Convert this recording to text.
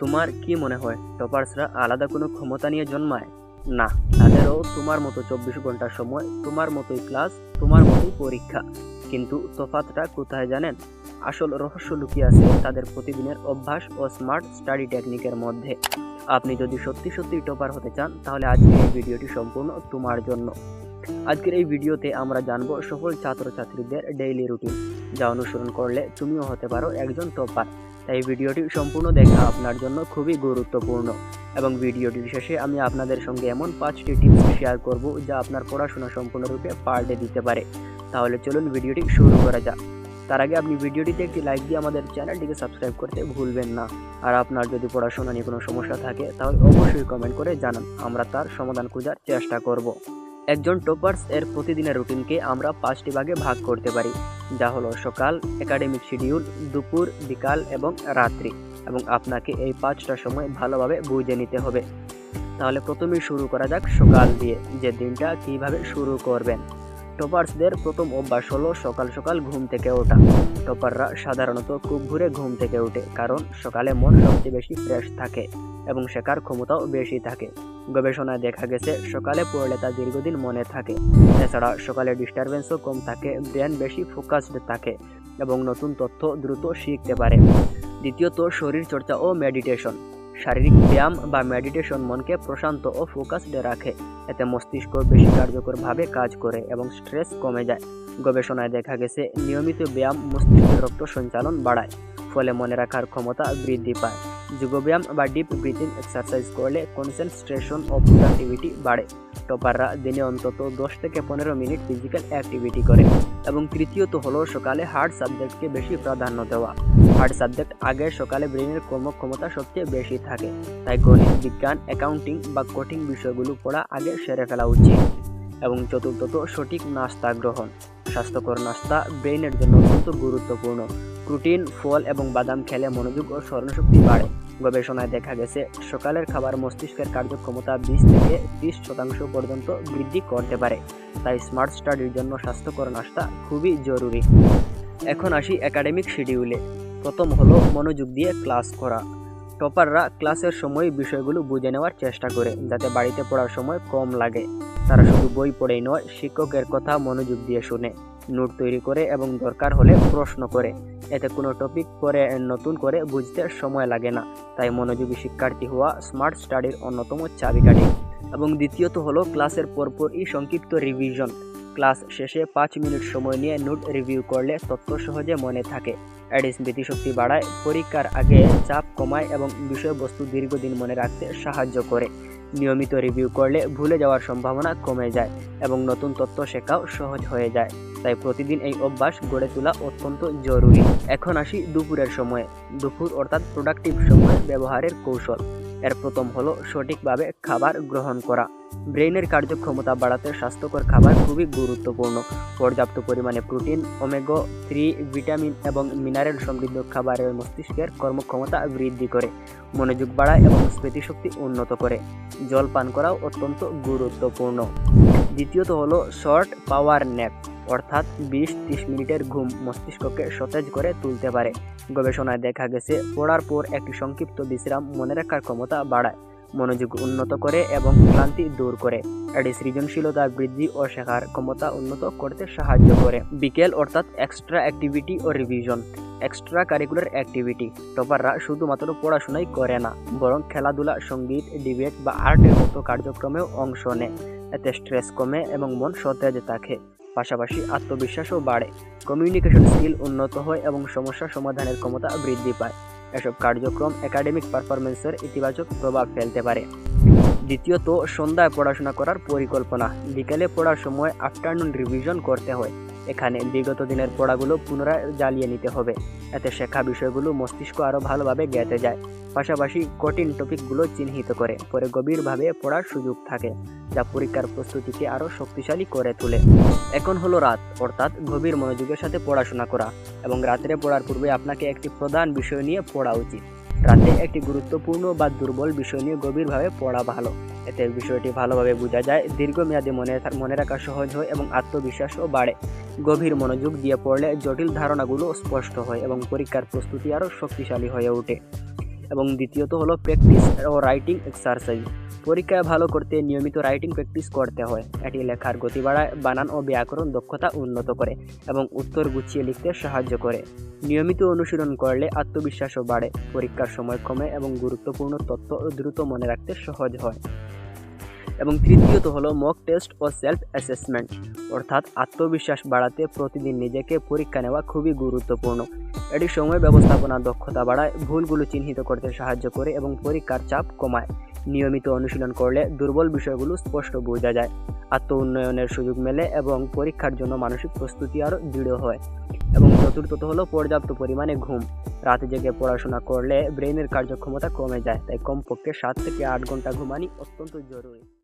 তোমার কি মনে হয়? টপার্সরা আলাদা কোনো ক্ষমতা নিয়ে জন্মায়? না, তাদেরও তোমার মতো চব্বিশ ঘণ্টা সময়, তোমার মতোই ক্লাস তোমার মতোই পরীক্ষা। কিন্তু তফাতটা কোথায় জানেন? আসল রহস্য লুকিয়ে আছে তাদের প্রতিদিনের অভ্যাস ও স্মার্ট স্টাডি টেকনিকের মধ্যে। আপনি যদি সত্যি সত্যি টপার হতে চান, তাহলে আজকের এই ভিডিওটি সম্পূর্ণ তোমার জন্য। আজকের এই ভিডিওতে আমরা জানব সফল ছাত্রছাত্রীদের ডেইলি রুটিন যা অনুসরণ করলে তুমিও হতে পারো একজন টপার। তাই ভিডিওটি সম্পূর্ণ দেখা আপনার জন্য খুবই গুরুত্বপূর্ণ। এবং ভিডিওটির শেষে আমি আপনাদের সঙ্গে এমন পাঁচটি টিপস শেয়ার করব যা আপনার পড়াশোনা সম্পূর্ণরূপে পাল্টে দিতে পারে। তাহলে চলুন ভিডিওটি শুরু করা যাক। তার আগে আপনি ভিডিওটিতে একটি লাইক দিয়ে আমাদের চ্যানেলটিকে সাবস্ক্রাইব করতে ভুলবেন না। আর আপনার যদি পড়াশোনা নিয়ে কোনো সমস্যা থাকে, তাহলে অবশ্যই কমেন্ট করে জানান। আমরা তার সমাধান খোঁজার চেষ্টা করব। একজন টপার্স এর প্রতিদিনের রুটিনকে আমরা পাঁচটি ভাগে ভাগ করতে পারি। যা হলো সকাল একাডেমিক শিডিউল দুপুর, বিকাল এবং রাত্রি। এবং আপনাকে এই পাঁচটা সময় ভালোভাবে বুঝে নিতে হবে। তাহলে প্রথমেই শুরু করা যাক সকাল দিয়ে, যে দিনটা কীভাবে শুরু করবেন। টপার্সদের প্রথম অভ্যাস হলো সকাল সকাল ঘুম থেকে ওঠা। টপাররা সাধারণত খুব ঘুরে ঘুম থেকে ওঠে, কারণ সকালে মন সবচেয়ে বেশি ফ্রেশ থাকে এবং শেখার ক্ষমতাও বেশি থাকে। গবেষণায় দেখা গেছে, সকালে পড়লে তা দীর্ঘদিন মনে থাকে। এছাড়া সকালে ডিস্টারবেন্সও কম থাকে ব্রেন বেশি ফোকাসড থাকে এবং নতুন তথ্য দ্রুত শিখতে পারে। দ্বিতীয়ত, শরীর চর্চা ও মেডিটেশন শারীরিক ব্যায়াম বা মেডিটেশন মনকে প্রশান্ত ও ফোকাসড রাখে। এতে মস্তিষ্ক বেশি কার্যকরভাবে কাজ করে এবং স্ট্রেস কমে যায়। গবেষণায় দেখা গেছে, নিয়মিত ব্যায়াম মস্তিষ্কের রক্ত সঞ্চালন বাড়ায়, ফলে মনে রাখার ক্ষমতা বৃদ্ধি পায়। যোগব্যায়াম বা ডিপ ব্রিথিং এক্সারসাইজ করলে কনসেন্ট্রেশন ও প্রোডাক্টিভিটি বাড়ে। টপাররা দিনে অন্তত দশ থেকে পনেরো মিনিট ফিজিক্যাল অ্যাক্টিভিটি করে এবং তৃতীয়ত হলো সকালে হার্ড সাবজেক্টকে বেশি প্রাধান্য দেওয়া। হার্ড সাবজেক্ট আগে সকালে ব্রেনের কর্মক্ষমতা সবচেয়ে বেশি থাকে, তাই গণিত, বিজ্ঞান অ্যাকাউন্টিং বা কঠিন বিষয়গুলো পড়া আগে সেরে ফেলা উচিত। এবং চতুর্থত সঠিক নাস্তা গ্রহণ। স্বাস্থ্যকর নাস্তা, ব্রেইনের জন্য অত্যন্ত গুরুত্বপূর্ণ। প্রোটিন, ফল এবং বাদাম খেলে মনোযোগ ও স্মরণশক্তি বাড়ে। গবেষণায় দেখা গেছে, সকালের খাবার মস্তিষ্কের কার্যক্ষমতা বিশ থেকে ত্রিশ শতাংশ পর্যন্ত বৃদ্ধি করতে পারে। তাই স্মার্ট স্টাডির জন্য স্বাস্থ্যকর নাস্তা খুবই জরুরি। এখন আসি একাডেমিক শিডিউলে। প্রথম হলো মনোযোগ দিয়ে ক্লাস করা। টপাররা ক্লাসের সময় বিষয়গুলো বুঝে নেওয়ার চেষ্টা করে, যাতে বাড়িতে পড়ার সময় কম লাগে। তারা শুধু বই পড়েই নয়, শিক্ষকের কথা মনোযোগ দিয়ে শুনে, নোট তৈরি করে এবং দরকার হলে প্রশ্ন করে। এতে কোনো টপিক পরে নতুন করে বুঝতে সময় লাগে না। তাই মনোযোগী শিক্ষার্থী হওয়া স্মার্ট স্টাডির অন্যতম চাবিকাঠি। এবং দ্বিতীয়ত হলো, ক্লাসের পরপরই সংক্ষিপ্ত রিভিশন ক্লাস শেষে পাঁচ মিনিট সময় নিয়ে নোট রিভিউ করলে তথ্য সহজে মনে থাকে। অ্যাডিস স্মৃতিশক্তি বাড়ায়, পরীক্ষার আগে চাপ কমায় এবং বিষয়বস্তু দীর্ঘদিন মনে রাখতে সাহায্য করে। নিয়মিত রিভিউ করলে ভুলে যাওয়ার সম্ভাবনা কমে যায় এবং নতুন তথ্য শেখাও সহজ হয়ে যায়। তাই প্রতিদিন এই অভ্যাস গড়ে তোলা অত্যন্ত জরুরি। এখন আসি দুপুরের সময়ে। দুপুর অর্থাৎ প্রোডাক্টিভ সময় ব্যবহারের কৌশল। এর প্রথম হলো সঠিকভাবে খাবার গ্রহণ করা। ব্রেইনের কার্যক্ষমতা বাড়াতে স্বাস্থ্যকর খাবার খুবই গুরুত্বপূর্ণ। পর্যাপ্ত পরিমাণে প্রোটিন, ওমেগো থ্রি, ভিটামিন এবং মিনারেল সমৃদ্ধ খাবারের মস্তিষ্কের কর্মক্ষমতা বৃদ্ধি করে, মনোযোগ বাড়ায় এবং স্মৃতিশক্তি উন্নত করে। জল পান করাও অত্যন্ত গুরুত্বপূর্ণ। দ্বিতীয়ত হলো শর্ট পাওয়ার ন্যাপ, অর্থাৎ বিশ ত্রিশ মিনিটের ঘুম মস্তিষ্ককে সতেজ করে তুলতে পারে। গবেষণায় দেখা গেছে, পড়ার পর একটি সংক্ষিপ্ত বিশ্রাম মনে রাখার ক্ষমতা বাড়ায়। মনোযোগ উন্নত করে এবং ক্লান্তি দূর করে। এটি সৃজনশীলতা বৃদ্ধি ও শেখার ক্ষমতা উন্নত করতে সাহায্য করে। বিকেল অর্থাৎ এক্সট্রা অ্যাক্টিভিটি ও রিভিশন এক্সট্রা কারিকুলার অ্যাক্টিভিটি টপাররা শুধুমাত্র পড়াশোনাই করে না, বরং খেলাধুলা, সংগীত ডিবেট বা আর্টের মতো কার্যক্রমেও অংশ নেয়। এতে স্ট্রেস কমে এবং মন সতেজ থাকে। পাশাপাশি আত্মবিশ্বাসও বাড়ে। কমিউনিকেশন স্কিল উন্নত হয় এবং সমস্যা সমাধানের ক্ষমতা বৃদ্ধি পায়। এসব কার্যক্রম একাডেমিক পারফরমেন্সের ইতিবাচক প্রভাব ফেলতে পারে। দ্বিতীয়ত, সন্ধ্যায় পড়াশোনা করার পরিকল্পনা। বিকেলে পড়ার সময় আফটারনুন রিভিশন করতে হয়। এখানে বিগত দিনের পড়াগুলো পুনরায় জ্বালিয়ে নিতে হবে। এতে শেখা বিষয়গুলো মস্তিষ্ক আরও ভালোভাবে গেঁথে যায়। পাশাপাশি কঠিন টপিকগুলো চিহ্নিত করে, পরে গভীরভাবে পড়ার সুযোগ থাকে, যা পরীক্ষার প্রস্তুতিকে আরও শক্তিশালী করে তোলে। এখন হলো রাত, অর্থাৎ গভীর মনোযোগের সাথে পড়াশোনা করা, এবং রাত্রে পড়ার পূর্বে আপনাকে একটি প্রধান বিষয় নিয়ে পড়া উচিত। রাতে একটি গুরুত্বপূর্ণ বা দুর্বল বিষয় নিয়ে গভীরভাবে পড়া ভালো। এতে বিষয়টি ভালোভাবে বোঝা যায়, দীর্ঘমেয়াদী মনে মনে রাখা সহজ হয় এবং আত্মবিশ্বাসও বাড়ে। গভীর মনোযোগ দিয়ে পড়লে জটিল ধারণাগুলো স্পষ্ট হয় এবং পরীক্ষার প্রস্তুতি আরও শক্তিশালী হয়ে ওঠে। এবং দ্বিতীয়ত হলো প্র্যাকটিস ও রাইটিং এক্সারসাইজ। পরীক্ষায় ভালো করতে নিয়মিত রাইটিং প্র্যাকটিস করতে হয়। এটি লেখার গতি বাড়ায়, বানান ও ব্যাকরণ দক্ষতা উন্নত করে এবং উত্তর গুছিয়ে লিখতে সাহায্য করে। নিয়মিত অনুশীলন করলে আত্মবিশ্বাসও বাড়ে, পরীক্ষার সময় কমে এবং গুরুত্বপূর্ণ তথ্য দ্রুত মনে রাখতে সহজ হয়। এবং তৃতীয়ত হলো মক টেস্ট ও সেলফ অ্যাসেসমেন্ট অর্থাৎ আত্মবিশ্বাস বাড়াতে প্রতিদিন নিজেকে পরীক্ষা নেওয়া খুবই গুরুত্বপূর্ণ। এটি সময় ব্যবস্থাপনা দক্ষতা বাড়ায়, ভুলগুলো চিহ্নিত করতে সাহায্য করে এবং পরীক্ষার চাপ কমায়। নিয়মিত অনুশীলন করলে দুর্বল বিষয়গুলো স্পষ্ট বোঝা যায়। আত্ম উন্নয়নের সুযোগ মেলে এবং পরীক্ষার জন্য মানসিক প্রস্তুতি আরও দৃঢ় হয় এবং চতুর্থত হলো পর্যাপ্ত পরিমাণে ঘুম। রাতে জেগে পড়াশোনা করলে ব্রেনের কার্যক্ষমতা কমে যায়, তাই কমপক্ষে সাত থেকে আট ঘণ্টা ঘুমানি অত্যন্ত জরুরি।